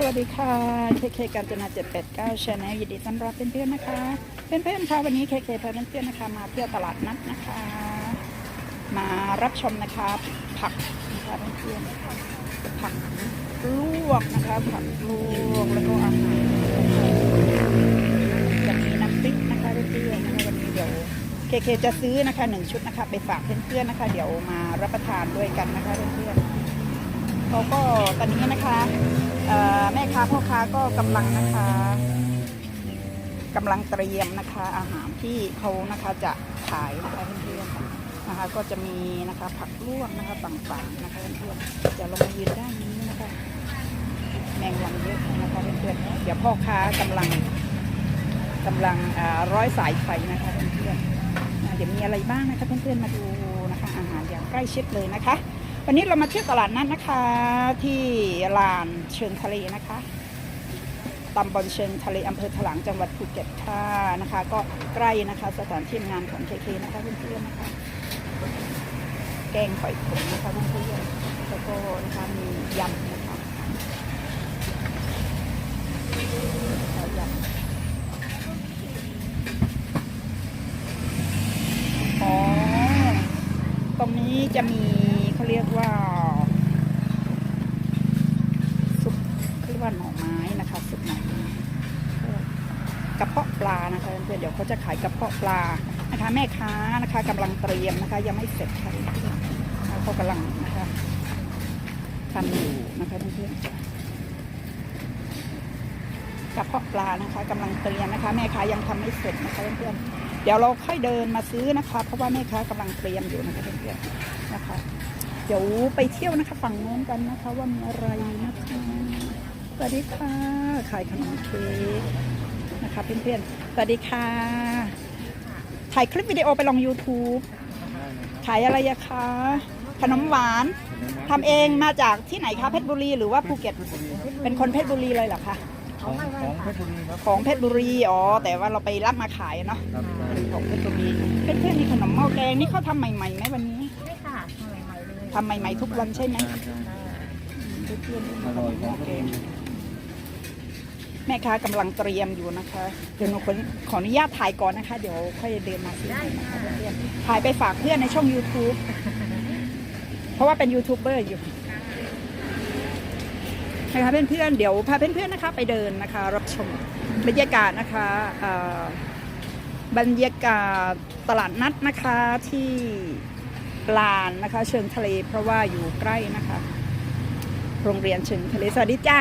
สวัสดีค่ะเคเคการจนา789 Channel ยินดีต้อนรับเพื่อนๆนะคะ เพื่อนๆค่ะวันนี้เคเคพาเพื่อนๆนะคะ มาเที่ยวตลาดนัดนะคะ มารับชมนะคะผักนะคะเพื่อนๆผักลวกนะคะผักลวกแล้วก็อาหารจะมีน้ำพริกนะคะเพื่อนๆนะคะวันนี้เดี๋ยวเคเคจะซื้อนะคะหนึ่งชุดนะคะ ไปฝากเพื่อนๆนะคะ เดี๋ยวมารับประทานด้วยกันนะคะเพื่อนๆเขาก็ตอนนี้นะคะ แม่ค้าพ่อค้าก็กำลังนะคะกำลังเตรียมนะคะอาหารที่เขานะคะจะขายนะคะเพื่อนๆนะคะก็จะมีนะคะผักลวกนะคะต่างๆนะคะเพื่อนๆจะลงมายืนด้านนี้นะคะแมงวันเยอะนะคะเพื่อนๆเดี๋ยวพ่อค้ากำลังกำลังอ่าร้อยสายไฟนะคะเพื่อนๆเดี๋ยวมีอะไรบ้างนะคะเพื่อนๆมาดูนะคะอาหารอย่างใกล้ชิดเลยนะคะ วันนี้เรามาเที่ยวตลาดนัดนะคะ ที่ลานเชิงทะเลนะคะตำบลเชิงทะเลอำเภอถลางจังหวัดภูเก็ตค่ะนะคะ ก็ใกล้นะคะสถานที่งานของเคเคนะคะเพื่อนๆนะคะ แกงหอยขมนะคะเพื่อนๆแล้วก็นะคะมียำนะคะยำอ๋อตรงนี้จะมีเขาเรียกว่าซุปเขาเรียกว่าหน่อไม้นะคะซุปหน่อไม้ กระเพาะปลานะคะเพื่อนเดี๋ยวเขาจะขายกระเพาะปลานะคะ แม่ค้านะคะกำลังเตรียมนะคะ ยังไม่เสร็จค่ะเพื่อนๆเขากำลังนะคะทำอยู่นะคะเพื่อนกระเพาะปลานะคะกำลังเตรียมนะคะ แม่ค้ายังทำไม่เสร็จนะคะเพื่อนเดี๋ยวเราค่อยเดินมาซื้อนะคะ เพราะว่าแม่ค้ากำลังเตรียมอยู่นะคะเพื่อนนะคะ เดี๋ยวไปเที่ยวนะคะฝั่งโน้นกันนะคะว่ามีอะไรนะคะสวัสดีค่ะ ขายขนมเค้ก คะเพื่อนๆ สวัสดีค่ะ ถ่ายคลิปวิดีโอไปลง YouTube ขายอะไรอะคะ ขนมหวาน ทำเองมาจากที่ไหนคะเพชรบุรีหรือว่าภูเก็ต เป็นคนเพชรบุรีเลยเหรอคะ ของของเพชรบุรีครับของเพชรบุรี อ๋อ แต่ว่าเราไปรับมาขายเนาะครับของเพชรบุรี เพื่อนๆนี่ขนมหม้อแกงนี่เขาทำใหม่ๆไหมวันนี้ไม่ค่ะทำใหม่ๆเลยทำใหม่ๆทุกวันใช่ไหมใช่ใช่เพื่อนๆอร่อยของโอเพเคชรบุรี แม่ค้ากำลังเตรียมอยู่นะคะ เดี๋ยวหนูขอขออนุญาตถ่ายก่อนนะคะ เดี๋ยวค่อยเดินมาซื้อนะคะเพื่อนๆถ่ายไปฝากเพื่อนในช่อง YouTube เพราะว่าเป็นยูทูบเบอร์อยู่นะคะเพื่อนๆเดี๋ยวพาเพื่อนๆนะคะ ไปเดินนะคะ รับชมบรรยากาศนะคะเอ่อบรรยากาศตลาดนัดนะคะที่ลานนะคะ เชิงทะเลเพราะว่าอยู่ใกล้นะคะ โรงเรียนเชิงทะเลสวัสดีจ้า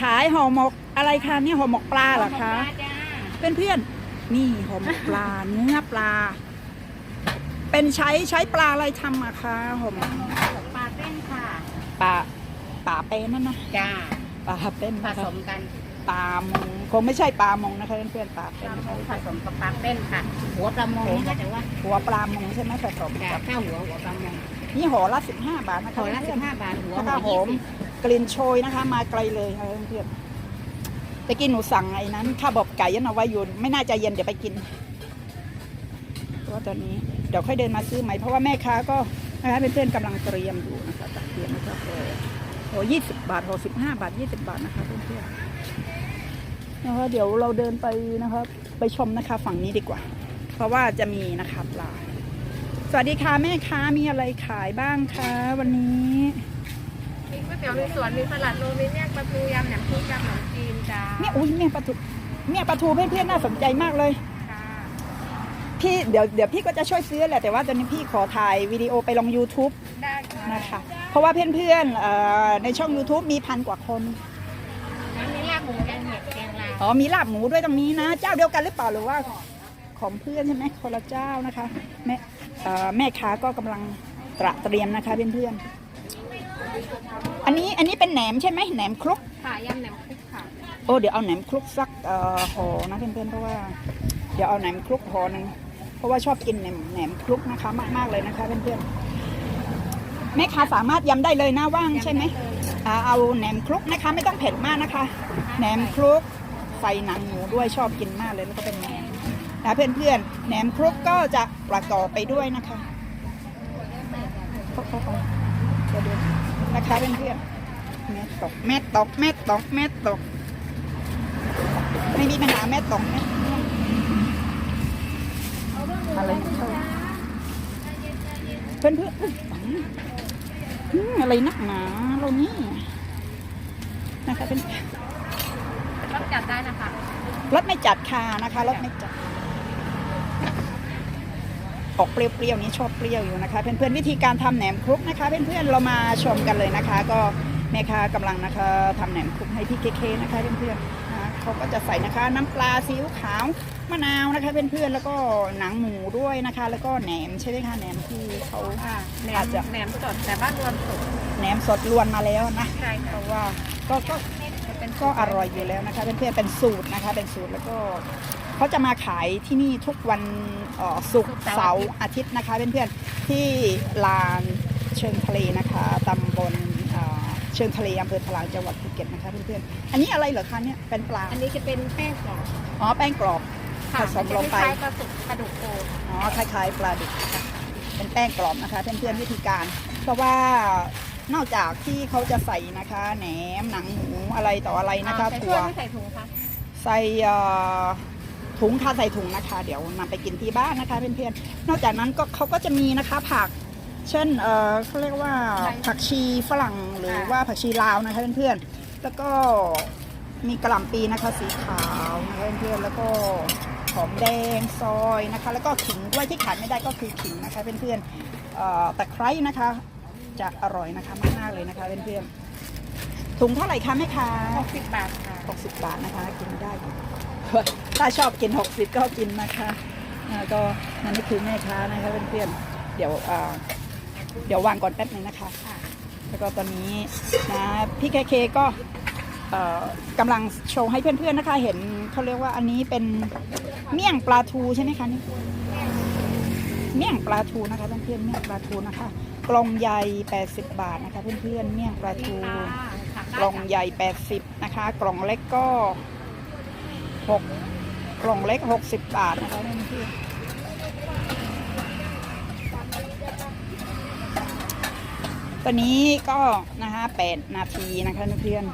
ขายห่อหมก อะไรคะนี่ห่อหมกปลาเหรอคะจ้าเพื่อนเพื่อนๆนี่ห่อหมกปลาเนื้อปลา เป็นใช้ใช้ปลาอะไรทำอะคะห่อหมกปลาเต้นค่ะปลาปลาเป็นนั่นนะจ้าปลาเป็นผนะคะสมกันปลามงคงไม่ใช่ปลามงนะคะเพื่อนๆปลาเป็นนะคะผสมกับปลาเต้นค่ะ หัวปลามงนี่ก็จะว่าหัวปลามงใช่ไหมผสมจ้ากับข้าวหัวหัวปลามงนี่ห่อละสิบห้าบาทนะคะหัวละเพื่สิอนบห้าบาทหัวๆหันะคะวหยี่อมสิบกลิ่นโชยนะคะ มาไกลเลยค่ะเพื่อนๆ ตะกี้หนูสั่งไอ้นั้นข้าวบอบไก่ยันเอาไว้อยู่ไม่น่าจะเย็นเดี๋ยวไปกินเพราะว่าตอนนี้เดี๋ยวค่อยเดินมาซื้อใหม่เพราะว่าแม่ค้าก็นะคะเพื่อนๆกำลังเตรียมอยู่นะคะตักเตรียมนะคะโอ้โหยี่สิบบาทโหสิบห้าบาทยี่สิบบาทนะคะเพื่อนๆนะคะเดี๋ยวเราเดินไปนะคะไปชมนะคะฝั่งนี้ดีกว่า เพราะว่าจะมีนะคะปลาสวัสดีค่ะแม่ค้ามีอะไรขายบ้างคะวันนี้ วยเตี๋ยวมีสวนมีสลัดโรมีเมี่ยงปลาทูยำแหนมทุกยำขนมจีนจ้าเนี่ยอุ้ยเนี่ยปลาทูเนี่ยปลาทูเพื่อนๆน่าสนใจมากเลย ค่ะพี่เดี๋ยวเดี๋ยวพี่ก็จะช่วยซื้อแหละแต่ว่าตอนนี้พี่ขอถ่ายวิดีโอไปลง YouTube ได้ค่ะนะคะเพราะว่าเพื่อนๆเอ่อในช่อง YouTube มีพันกว่าคน แล้วมีลาบหมูแกงเห็ดแกงลาวอ๋อมีลาบหมูด้วยตรงนี้นะ เจ้าเดียวกันหรือเปล่าหรือว่าของเพื่อนใช่ไหมคนละเจ้านะคะแม่เอ่อแม่ค้าก็กำลังตระเตรียมนะคะเพื่อนๆ อันนี้อันนี้เป็นแหนมใช่ไหมแหนมคลุก ค่ะยำแหนมคุกค่ะ โอ้เดี๋ยวเอาแหนมคลุกสักเอ่อห่อนะเพื่อนๆเพราะว่า เดี๋ยวเอาแหนมคลุกห่อหนึงเพราะว่าชอบกินแหนมแหนมคลุกนะคะ มากๆเลยนะคะเพื่อนๆแม่ค้าสามารถยำได้เลยหน้าว่างใช่ไหมอ่าเอาแหนมคลุกนะคะ ไม่ต้องเผ็ดมากนะคะแหนมคลุกใส่หนังหมูด้วยชอบกินมากเลยแล้วก็เป็นแหนมนะเพื่อนๆแหนมคลุกก็จะประกอบไปด้วยนะคะเดี๋ยวๆนะคะเพื่อนๆแม่ตกแม่ตกแม่ตกแม่ตก ไม่มีปัญหาแม่ตกแม่อะไรเขาเพื่อนเพื่อนอืมอะไรนักหนาเรานี่นะคะเป็นรับจัดได้นะคะรสไม่จัดค่ะนะคะรสไม่จัด ออกเปรี้ยวๆนี้ชอบเปรี้ยวอยู่นะคะเพื่อนๆวิธีการทำแหนมคลุกนะคะ เพื่อนๆเรามาชมกันเลยนะคะ ก็แม่ค้ากำลังนะคะทำแหนมคลุกให้พี่เคเคนะคะเพื่อนๆนะเขาก็จะใส่นะคะ น้ำปลาซีอิ๊วขาวมะนาวนะคะเพื่อนๆแล้วก็หนังหมูด้วยนะคะ แล้วก็แหนมใช่ไหมคะแหนมที่เขาค่ะแหนอาจมจะแหนมสดแต่ว่ารวมสุกแหนมสดลวนมาแล้วนะใช่เพค่ะราะว่าก็ก็เป็นก็อร่อยอยู่แล้วนะคะเพื่อนๆเป็นสูตรนะคะ เป็นสูตรแล้วก็ เขาจะมาขายที่นี่ทุกวันเอ่อศุกร์เสาร์อาทิตย์นะคะเพื่อนๆที่ลานเชิงทะเลนะคะตำบลเอ่อเชิงทะเลอำเภอถลางจังหวัดภูเก็ตนะคะเพื่อนๆอันนี้อะไรเหรอคะเนี่ยเป็นปลาอันนี้จะเป็นแป้งกรอบอ๋อแป้งกรอบค่ะผสมลงไปนจะคล้ายๆกระสุกกระดูกโคอ๋อคล้ายๆปลาดุกค่ะเป็นแป้งกรอบนะคะเพื่อนๆวิธีการ เพราะว่านอกจากที่เขาจะใส่นะคะแหนมหนังหมูอะไรต่ออะไรนะคะใส่ถั่ถ้ววยไม่ใส่ถุงคะใส่เอ่อ ถุงค่ะใส่ถุงนะคะ เดี๋ยวนำไปกินที่บ้านนะคะเพื่อนๆนอกจากนั้นก็เขาก็จะมีนะคะผัก เช่นเออเขาเรียกว่าผักชีฝรั่งหรือว่าผักชีลาวนะคะเพื่อนๆแล้วก็มีกระหล่ำปีนะคะสีขาวนะคะเพื่อนๆแล้วก็หอมแดงซอยนะคะ แล้วก็ขิงด้วยที่ขาดไม่ได้ก็คือขิงนะคะเพื่อนๆเอ่อตะไคร้นะคะจะอร่อยนะคะมากๆเลยนะคะเพื่อนๆถุงเท่าไหร่คะแม่ค้า60 บาทค่ะ60 บาทนะคะ กินได้ ถ้าชอบกิน 60 ก็กินนะคะอ่าก็นั่นนี่คือแม่ค้านะคะเพื่อนๆเดี๋ยวอ่าเดี๋ยววางก่อนแป๊บหนึงนะคะ แล้วก็ตอนนี้นะพี่เคเคก็เอ่อกำลังโชว์ให้เพื่อนๆนะคะ เห็นเขาเรียกว่าอันนี้เป็นเมี่ยงปลาทูใช่ไหมคะนี่เมี่ยงปลาทูนะคะเพื่อนๆเมี่ยงปลาทูนะคะกล่องใหญ่ 80 บาทนะคะเพื่อนๆเมี่ยงปลาทูกล่องใหญ่ 80 นะคะ กล่องเล็กก็ 6กกล่องเล็ก60บบาทนะคะเพื่อนๆตอนนี้ก็นะคะ8นาทีนะคะเพื่อน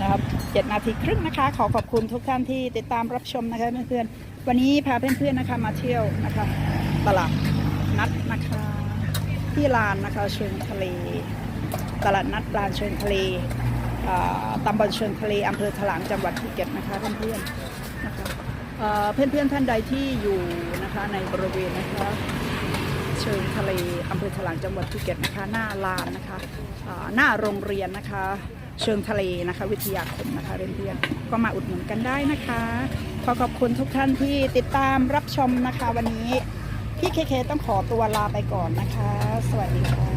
นะครับ7นาทีครึ่งนะคะ ขอขอบคุณทุกท่านที่ติดตามรับชมนะคะเพื่อนๆวันนี้พาเพื่อนๆนะคะมาเที่ยวนะคะตลาดนัดนะคะที่ลานนะคะเชิงทะเล ตลาดนัดลานเชิงทะเล ตำบลเชิงทะเลอำเภอถลางจังหวัดภูเก็ตนะคะเพื่อนๆนะคะเอ่อเพื่อนๆท่านใดที่อยู่นะคะในบริเวณนะคะเชิงทะเลอำเภอถลางจังหวัดภูเก็ตนะคะหน้าลานนะคะหน้าโรงเรียนนะคะเชิงทะเลนะคะวิทยาคมนะคะเพื่อนๆก็มาอุดหนุนกันได้นะคะ ขอขอบคุณทุกท่านที่ติดตามรับชมนะคะวันนี้พี่เคเคต้องขอตัวลาไปก่อนนะคะ สวัสดีค่ะ